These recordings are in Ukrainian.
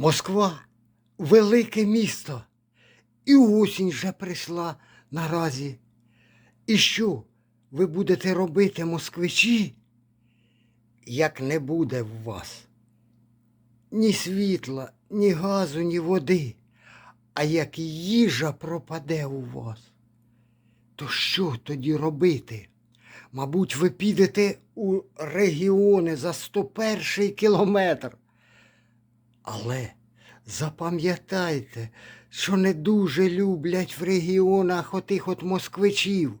Москва велике місто. І осінь вже прийшла наразі. І що ви будете робити, москвичі, як не буде в вас ні світла, ні газу, ні води, а як їжа пропаде у вас? То що тоді робити? Мабуть, ви підете у регіони за 101 кілометр. Але запам'ятайте, що не дуже люблять в регіонах отих от москвичів.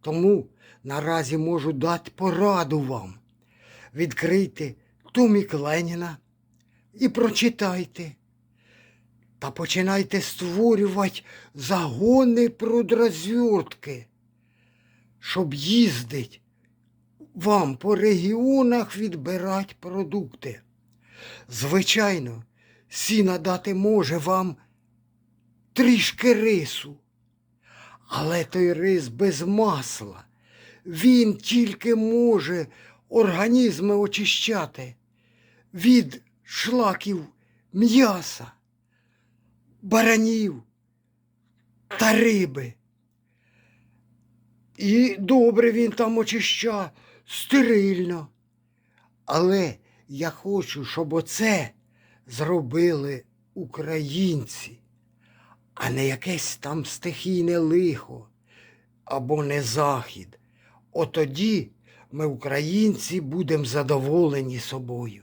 Тому наразі можу дати пораду вам. Відкрийте томік Леніна і прочитайте. Та починайте створювати загони продрозвертки, щоб їздить вам по регіонах відбирати продукти. Звичайно, сіна дати може вам трішки рису, але той рис без масла. Він тільки може організми очищати від шлаків м'яса, баранів та риби. І добре він там очища, стерильно. Але я хочу, щоб оце зробили українці, а не якесь там стихійне лихо або не захід. Отоді ми, українці, будемо задоволені собою.